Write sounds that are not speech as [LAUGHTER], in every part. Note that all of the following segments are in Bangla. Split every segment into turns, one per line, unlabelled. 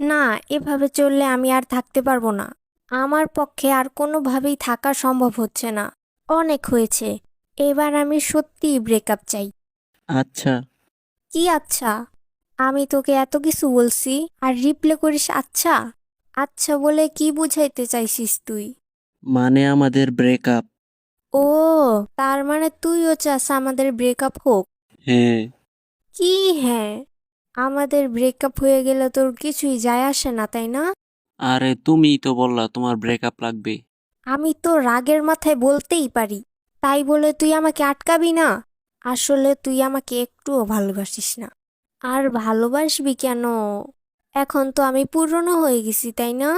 না এভাবে চললে আমি আর থাকতে পারব না। আমার পক্ষে আর কোনোভাবেই থাকা সম্ভব হচ্ছে না। অনেক হয়েছে। এবার আমি সত্যিই ব্রেকআপ চাই।
আচ্ছা।
কি আচ্ছা? আমি তোকে এত কিছু বলছি আর রিপ্লে করিস আচ্ছা? আচ্ছা বলে কি বুঝাইতে চাইছিস তুই?
মানে আমাদের ব্রেকআপ
ও তার মানে তুইও চাস আমাদের ব্রেকআপ হোক?
হ্যাঁ।
কি হ্যাঁ? আমাদের ব্রেকআপ হয়ে গেলে তোর কিছুই যায় আসে না তাই না?
আরে তুমিই তো বললা তোমার ব্রেকআপ লাগবে।
আমি তো রাগের মাথায় বলতেই পারি তাই বলে তুই আমাকে আটকাবি না? আসলে তুই আমাকে একটুও ভালোবাসিস না। আর ভালোবাসবি কেন? এখন তো আমি পুরনো হয়ে গেছি তাই না?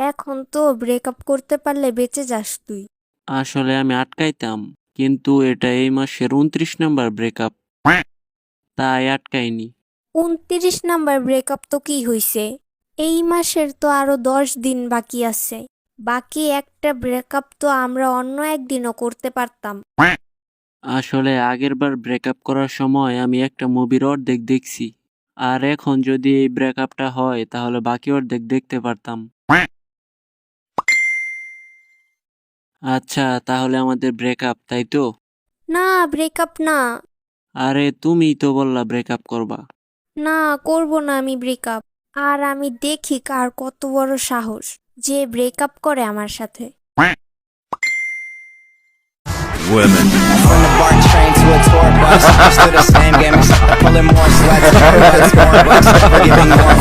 এখন তো ব্রেকআপ করতে পারলে বেঁচে যাস তুই।
আসলে আমি আটকাইতাম কিন্তু এটা এই মাসের উনত্রিশ নাম্বার ব্রেকআপ [LAUGHS] তাই আটকাইনি।
উনত্রিশ নাম্বার ব্রেকআপ তো কি হইছে? এই মাসের তো আরও দশ দিন বাকি আছে। বাকি একটা ব্রেকআপ তো আমরা অন্য একদিনও করতে পারতাম।
আসলে আগের বার ব্রেকআপ করার সময় আমি একটা মুভির অর্ধেক দেখছি। আর এখন যদি এই ব্রেকআপটা হয় তাহলে বাকি অর্ধেক দেখতে পারতাম। আচ্ছা তাহলে আমাদের ব্রেকআপ তাই তো?
না ব্রেকআপ না।
আরে তুমিই তো বললা ব্রেকআপ করবা।
না করব না আমি ব্রেকআপ আর আমি দেখি কার কত বড় সাহস যে ব্রেকআপ করে আমার সাথে। [LAUGHS]